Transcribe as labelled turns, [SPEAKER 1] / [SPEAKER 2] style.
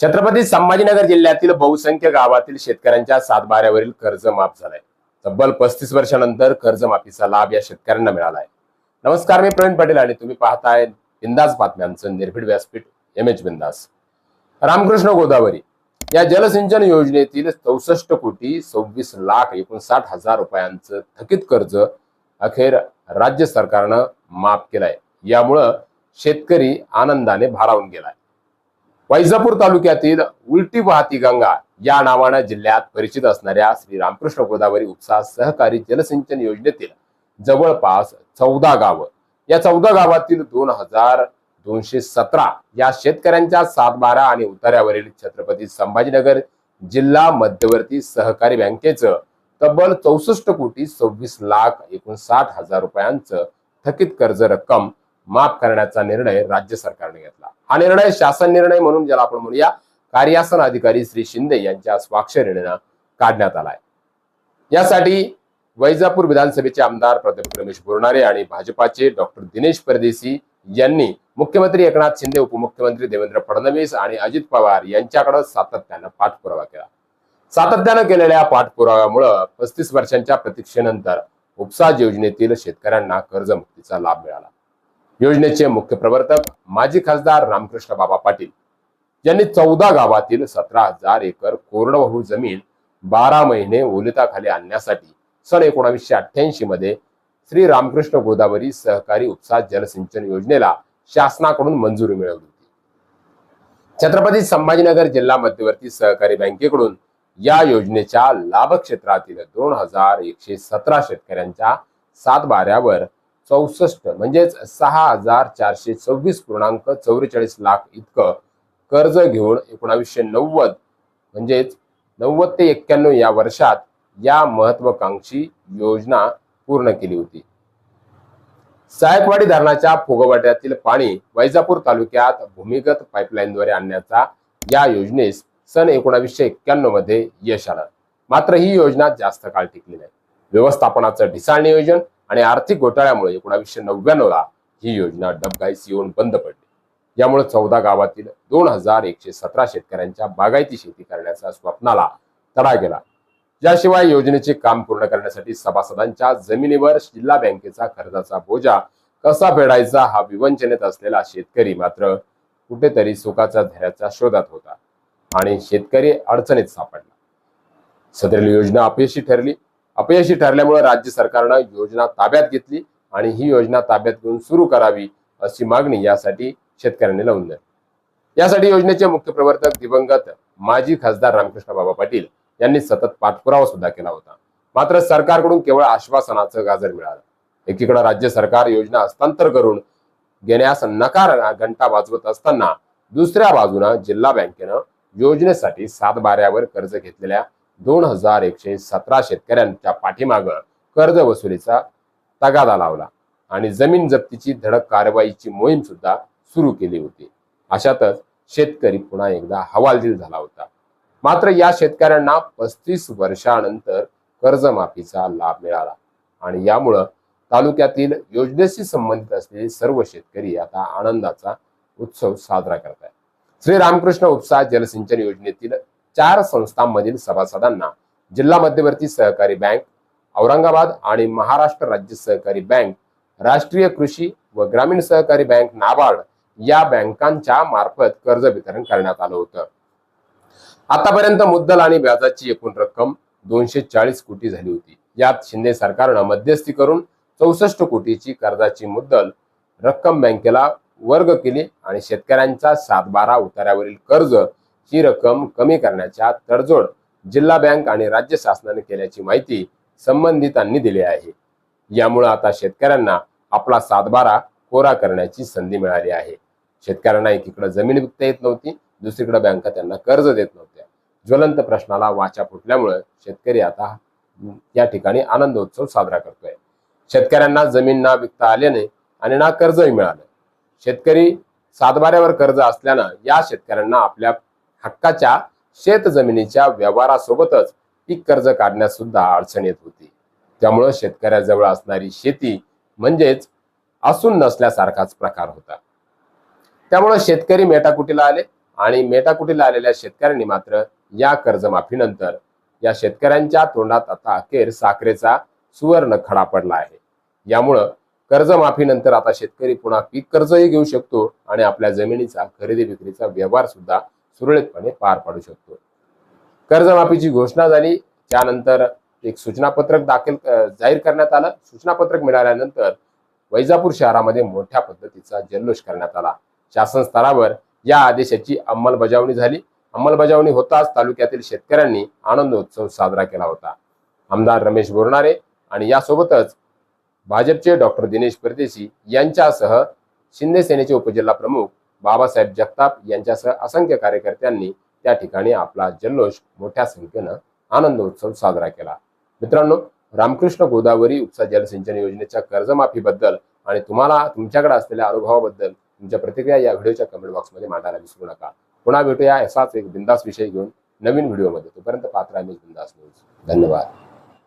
[SPEAKER 1] छत्रपती संभाजीनगर जिल्ह्यातील बहुसंख्य गावातील शेतकऱ्यांच्या सातबाऱ्यावरील कर्ज माफ झालंय. तब्बल पस्तीस वर्षानंतर कर्जमाफीचा लाभ या शेतकऱ्यांना मिळालाय. नमस्कार मी प्रवीण पटेल आणि तुम्ही पाहताय बिंदास बातम्यांचं निर्भीड व्यासपीठ एम एच बिंदास. रामकृष्ण गोदावरी या जलसिंचन योजनेतील चौसष्ट कोटी सव्वीस लाख एकोणसाठ हजार रुपयांचं थकीत कर्ज अखेर राज्य सरकारनं माफ केलंय. यामुळं शेतकरी आनंदाने भारावून गेलाय. वैजापूर तालुक्यातील उलटी वाहती गंगा या नावानं जिल्ह्यात परिचित असणाऱ्या श्री रामकृष्ण गोदावरी उपसा सहकारी जलसिंचन योजनेतील जवळपास चौदा गावं. या चौदा गावातील दोन हजार दोनशे सतरा या शेतकऱ्यांच्या सातबारा आणि उतार्यावरील छत्रपती संभाजीनगर जिल्हा मध्यवर्ती सहकारी बँकेचं तब्बल चौसष्ट कोटी सव्वीस लाख एकोणसाठ हजार रुपयांचं थकीत कर्ज रक्कम माफ करण्याचा निर्णय राज्य सरकारने घेतला. हा निर्णय शासन निर्णय म्हणून ज्याला आपण म्हणूया कार्यासन अधिकारी श्री शिंदे यांच्या स्वाक्षरीनं काढण्यात आलाय. यासाठी वैजापूर विधानसभेचे आमदार प्राध्यापक रमेश बोरणारे आणि भाजपाचे डॉक्टर दिनेश परदेशी यांनी मुख्यमंत्री एकनाथ शिंदे उपमुख्यमंत्री देवेंद्र फडणवीस आणि अजित पवार यांच्याकडे सातत्यानं पाठपुरावा केला. सातत्यानं केलेल्या पाठपुराव्यामुळं पस्तीस वर्षांच्या प्रतीक्षेनंतर उपसा योजनेतील शेतकऱ्यांना कर्जमुक्तीचा लाभ मिळाला. योजनेचे मुख्य प्रवर्तक माजी खासदार रामकृष्ण बाबा पाटील. यांनी चौदा गावातील सतरा हजार एकर कोरडवाहू जमीन बारा महिने ओलिताखाली आणण्यासाठी सन एकोणावीसशे अठ्ठ्याऐंशी मध्ये श्री रामकृष्ण गोदावरी सहकारी उपसा जलसिंचन योजनेला शासनाकडून मंजुरी मिळवली होती. छत्रपती संभाजीनगर जिल्हा मध्यवर्ती सहकारी बँकेकडून या योजनेच्या लाभ क्षेत्रातील दोन हजार एकशे सतरा शेतकऱ्यांच्या सात बाऱ्यावर चौसष्ट म्हणजेच सहा हजार चारशे सव्वीस पूर्णांक चौवेचाळीस लाख इतकं कर्ज घेऊन एकोणावीसशे नव्वद म्हणजेच नव्वद ते एक्क्याण्णव या वर्षात या महत्वाकांक्षी योजना पूर्ण केली होती. सायकवाडी धरणाच्या फुगवट्यातील पाणी वैजापूर तालुक्यात भूमिगत पाईपलाईनद्वारे आणण्याचा या योजनेस सन एकोणावीसशे एक्क्याण्णवमध्ये यश आलं. मात्र ही योजना जास्त काळ टिकली नाही. व्यवस्थापनाचं ढिसाळ नियोजन आणि आर्थिक घोटाळ्यामुळे एकोणावीसशे नव्याण्णवला ही योजना डबघाईस येऊन बंद पडली. यामुळे चौदा गावातील दोन हजार एकशे सतरा शेतकऱ्यांच्या बागायती शेती करण्याच्या स्वप्नाला तडा गेला. याशिवाय योजनेचे काम पूर्ण करण्यासाठी सभासदांच्या जमिनीवर जिल्हा बँकेचा कर्जाचा बोजा कसा फेडायचा हा विवंचनेत असलेला शेतकरी मात्र कुठेतरी सुखाचा धैर्याच्या शोधात होता आणि शेतकरी अडचणीत सापडला. सदरील योजना अपयशी ठरली. अपयशी ठरल्यामुळे राज्य सरकारनं योजना ताब्यात घेतली आणि ही योजना ताब्यात घेऊन सुरू करावी अशी मागणी यासाठी शेतकऱ्यांनी लावून यासाठी योजनेचे मुख्य प्रवर्तक दिवंगत माजी खासदार रामकृष्ण बाबा पाटील यांनी सतत पाठपुरावा सुद्धा केला होता. मात्र सरकारकडून केवळ आश्वासनाचं गाजर मिळालं. एकीकडे राज्य सरकार योजना हस्तांतर करून घेण्यास नकार घंटा वाजवत असताना दुसऱ्या बाजूनं जिल्हा बँकेनं योजनेसाठी सातबाऱ्यावर कर्ज घेतलेल्या दोन हजार एकशे सतरा शेतकऱ्यांच्या पाठीमागं कर्ज वसुलीचा तगादा लावला आणि जमीन जप्तीची धडक कारवाईची मोहीम सुद्धा सुरू केली होती. अशातच शेतकरी पुन्हा एकदा हवालदिल झाला होता. मात्र या शेतकऱ्यांना पस्तीस वर्षानंतर कर्जमाफीचा लाभ मिळाला आणि यामुळं तालुक्यातील योजनेशी संबंधित असलेले सर्व शेतकरी आता आनंदाचा उत्सव साजरा करत आहेत श्री रामकृष्ण उपसा जलसिंचन योजनेतील चार संस्थांमधील सभासदांना जिल्हा मध्यवर्ती सहकारी बँक औरंगाबाद आणि महाराष्ट्र राज्य सहकारी बँक राष्ट्रीय कृषी व ग्रामीण सहकारी बँक नाबार्ड या बँकांच्या मार्फत कर्ज वितरण करण्यात आलं होतं. आतापर्यंत मुद्दल आणि व्याजाची एकूण रक्कम दोनशे चाळीस कोटी झाली होती. यात शिंदे सरकारनं मध्यस्थी करून चौसष्ट कोटीची कर्जाची मुद्दल रक्कम बँकेला वर्ग केली आणि शेतकऱ्यांचा सातबारा उतार्यावरील कर्ज ही रक्कम कमी करण्याच्या तडजोड जिल्हा बँक आणि राज्य शासनाने केल्याची माहिती संबंधितांनी दिली आहे. यामुळे आता शेतकऱ्यांना आपला सातबारा कोरा करण्याची संधी मिळाली आहे. शेतकऱ्यांना एकीकडे जमीन विकता येत नव्हती दुसरीकडे बँका त्यांना कर्ज देत नव्हत्या. ज्वलंत प्रश्नाला वाचा फुटल्यामुळे शेतकरी आता या ठिकाणी आनंदोत्सव साजरा करतोय. शेतकऱ्यांना जमीन ना विकता आल्याने आणि ना कर्जही मिळालं. शेतकरी सातबाऱ्यावर कर्ज असल्यानं या शेतकऱ्यांना आपल्या हक्काच्या शेत जमिनीच्या व्यवहारासोबतच पीक कर्ज काढण्यास सुद्धा अडचण येत होती. त्यामुळं शेतकऱ्याजवळ असणारी शेती म्हणजेच असून नसल्यासारखाच प्रकार होता. त्यामुळे शेतकरी मेटाकुटीला आले आणि मेटाकुटीला आलेल्या शेतकऱ्यांनी मात्र या कर्जमाफीनंतर या शेतकऱ्यांच्या तोंडात आता अखेर साखरेचा सुवर्ण खडा पडला आहे. यामुळं कर्जमाफीनंतर आता शेतकरी पुन्हा पीक कर्जही घेऊ शकतो आणि आपल्या जमिनीचा खरेदी विक्रीचा व्यवहार सुद्धा सुरळीतपणे पार पाडू शकतो. कर्जमाफीची घोषणा झाली त्यानंतर एक सूचनापत्रक दाखल जाहीर करण्यात आलं. सूचनापत्रक मिळाल्यानंतर वैजापूर शहरामध्ये मोठ्या पद्धतीचा जल्लोष करण्यात आला. शासन स्तरावर या आदेशाची अंमलबजावणी झाली. अंमलबजावणी होताच तालुक्यातील शेतकऱ्यांनी आनंदोत्सव साजरा केला होता. आमदार रमेश बोरणारे आणि यासोबतच भाजपचे डॉक्टर दिनेश परदेशी यांच्यासह शिंदे सेनेचे उपजिल्हा प्रमुख बाबासाहेब जगताप यांच्यासह असंख्य कार्यकर्त्यांनी त्या ठिकाणी आपला जल्लोष मोठ्या संख्येनं आनंदोत्सव साजरा केला. मित्रांनो रामकृष्ण गोदावरी उपसा जलसिंचन योजनेच्या कर्जमाफीबद्दल आणि तुम्हाला तुमच्याकडे असलेल्या अनुभवाबद्दल तुमच्या प्रतिक्रिया या व्हिडिओच्या कमेंट बॉक्समध्ये मांडायला विसरू नका. पुन्हा भेटूया असाच एक बिंदास विषय घेऊन नवीन व्हिडिओमध्ये. तोपर्यंत पात्र आम्ही बिंदास न्यूज धन्यवाद.